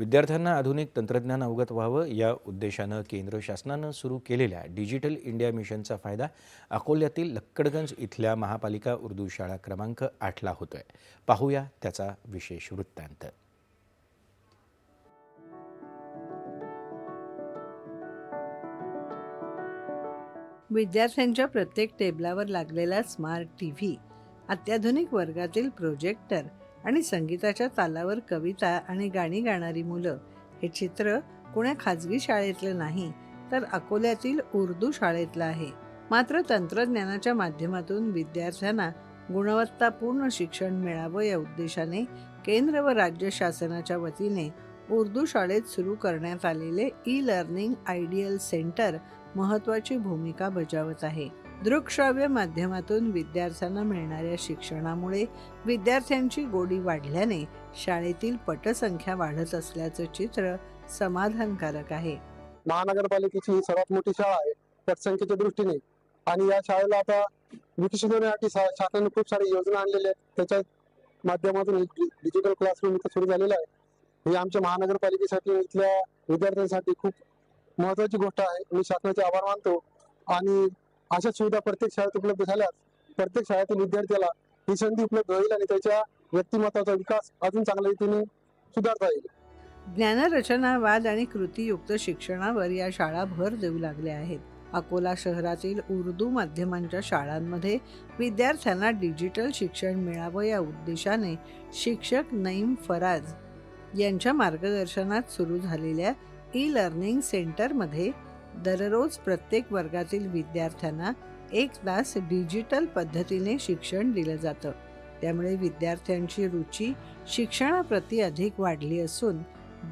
विद्यार्थ्यांना आधुनिक तंत्रज्ञान अवगत व्हावं या उद्देशानं केंद्र शासनानं सुरू केलेल्या डिजिटल इंडिया मिशनचा फायदा अकोल्यातील लक्कडगंज इथल्या महापालिका उर्दू शाळा क्रमांक आठला होतोय. पाहूया त्याचा विशेष वृत्तांत. विद्यार्थ्यांच्या प्रत्येक टेबलावर लागलेला स्मार्ट टी व्ही अत्याधुनिक वर्गातील प्रोजेक्टर आणि संगीताच्या तालावर कविता आणि गाणी गाणारी मुलं हे चित्र कुण्या खाजगी शाळेतलं नाही तर अकोल्यातील उर्दू शाळेतलं आहे. मात्र तंत्रज्ञानाच्या माध्यमातून विद्यार्थ्यांना गुणवत्तापूर्ण शिक्षण मिळावं या उद्देशाने केंद्र व राज्य शासनाच्या वतीने उर्दू शाळेत सुरू करण्यात आलेले ई लर्निंग आयडियल सेंटर महत्त्वाची भूमिका बजावत आहे. दृकश्राव्य माध्यमातून विद्यार्थ्यांना मिळणाऱ्या शिक्षणामुळे विद्यार्थ्यांची गोडी वाढल्याने शाळेतील पटसंख्या वाढत असल्याचं चित्र समाधानकारक आहे. महानगरपालिकेची ही सर्वात मोठी शाळा आहे पटसंख्येच्या दृष्टीने. आणि या शाळेला आता विकसित होण्यासाठी शासनाने खूप सारी योजना आणलेल्या आहेत. त्याच्या माध्यमातून डिजिटल क्लासरूम इथं सुरू झालेलं आहे. हे आमच्या महानगरपालिकेसाठी इथल्या विद्यार्थ्यांसाठी खूप महत्वाची गोष्ट आहे. मी शासनाचे आभार मानतो. आणि अशा सुविधा प्रत्येक शाळेत उपलब्ध झाल्यास प्रत्येक शाळेतील विद्यार्थ्याला ही संधी उपलब्ध होईल आणि त्याच्या व्यक्तिमत्वाचा विकास अजून चांगल्या रीतीने सुधारता येईल. ज्ञानरचनावाद आणि कृतीयुक्त शिक्षणावर या शाळा भर देऊ लागल्या आहेत. अकोला शहरातील उर्दू माध्यमांच्या शाळांमध्ये विद्यार्थ्यांना डिजिटल शिक्षण मिळावं या उद्देशाने शिक्षक नईम फराज यांच्या मार्गदर्शनात सुरू झालेल्या ई लर्निंग सेंटरमध्ये दररोज प्रत्येक वर्गातील विद्यार्थ्यांना एक तास डिजिटल पद्धतीने शिक्षण दिलं जातं. त्यामुळे विद्यार्थ्यांची रुची शिक्षणाप्रती अधिक वाढली असून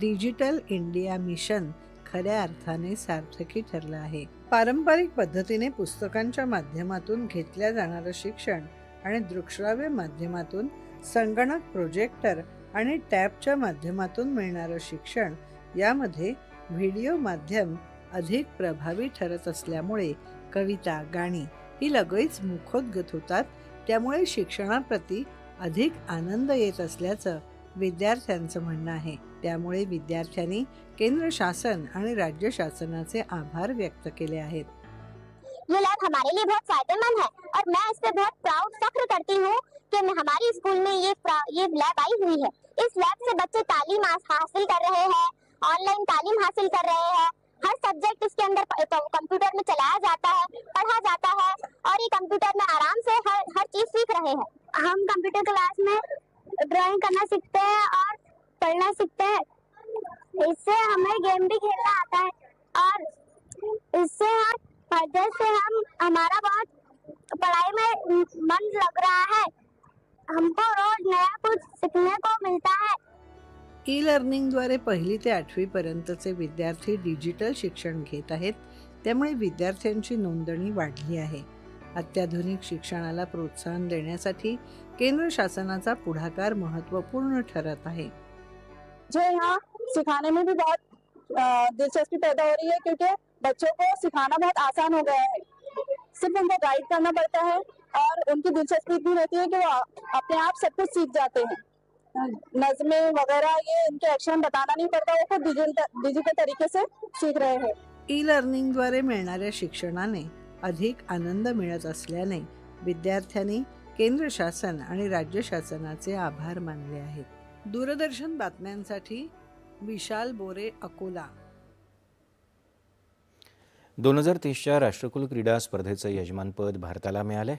डिजिटल इंडिया मिशन खऱ्या अर्थाने सार्थकी ठरलं आहे. पारंपरिक पद्धतीने पुस्तकांच्या माध्यमातून घेतल्या जाणारं शिक्षण आणि दृकश्राव्य माध्यमातून संगणक प्रोजेक्टर आणि टॅबच्या माध्यमातून मिळणारं शिक्षण यामध्ये व्हिडिओ माध्यम अधिक प्रभावी ठरत असल्यामुळे कविता गाणी ही लगेच मुखोद्गत होतात. त्यामुळे शिक्षणाप्रती अधिक आनंद येत असल्याचं विद्यार्थ्यांचं म्हणणं आहे. त्यामुळे विद्यार्थ्यांनी केंद्र शासन आणि राज्य शासनाचे आभार व्यक्त केले आहेत. ये लैब हमारे लिए बहुत फायदेमंद है और मैं इस पे बहुत प्राउड फख्र करती हूँ कि हमारी स्कूल में ये प्रा- ये लैब आई हुई है। इस लैब से बच्चे तालीम हासिल कर रहे हैं ऑनलाइन तालीम हासिल कर रहे हैं। हर सब्जेक्ट इसके अंदर कंप्यूटर में चलाया जाता है, पढ़ा जाता है और ये कंप्यूटर में आराम से हर हर चीज़ सीख रहे हैं। हम कंप्यूटर क्लास में ड्राइंग करना सीखते हैं और पढ़ना सीखते हैं। इससे हमें गेम भी खेलना आता है और इससे हम, जैसे हम, हमारा बहुत पढ़ाई में मन लग रहा है। हमको रोज नया कुछ सीखने को मिलता है। ई लर्निंगद्वारे पहिली ते आठवीपर्यंतचे विद्यार्थी डिजिटल शिक्षण घेत आहेत. त्यामुळे विद्यार्थ्यांची नोंदणी वाढली आहे. अत्याधुनिक शिक्षणाला प्रोत्साहन देण्यासाठी केंद्र शासनाचा पुढाकार महत्त्वपूर्ण ठरत आहे. जो यहाँ सिखाने में भी बहुत दिलचस्पी पैदा हो रही है क्योंकि बच्चों को सिखाना बहुत आसान हो गया है। सिर्फ उनको गाइड करना पड़ता है और उनकी दिलचस्पी इतनी रहती है कि वो अपने आप सब कुछ सीख जाते हैं। नज़में वगैरह ये इनके एक्शन बताना नहीं पड़ता वो खुद डिजिटल डिजिटल तरीके से सीख रहे हैं। ई लर्निंगद्वारे मिळणाऱ्या शिक्षणाने अधिक आनंद मिळत असल्याने विद्यार्थ्यांनी केंद्र शासन आणि राज्य शासनाचे आभार मानले आहेत. दूरदर्शन बातम्यांसाठी विशाल बोरे अकोला. दोन हजार तेवीसच्या राष्ट्रकुल क्रीडा स्पर्धेचं यजमानपद भारताला मिळालंय.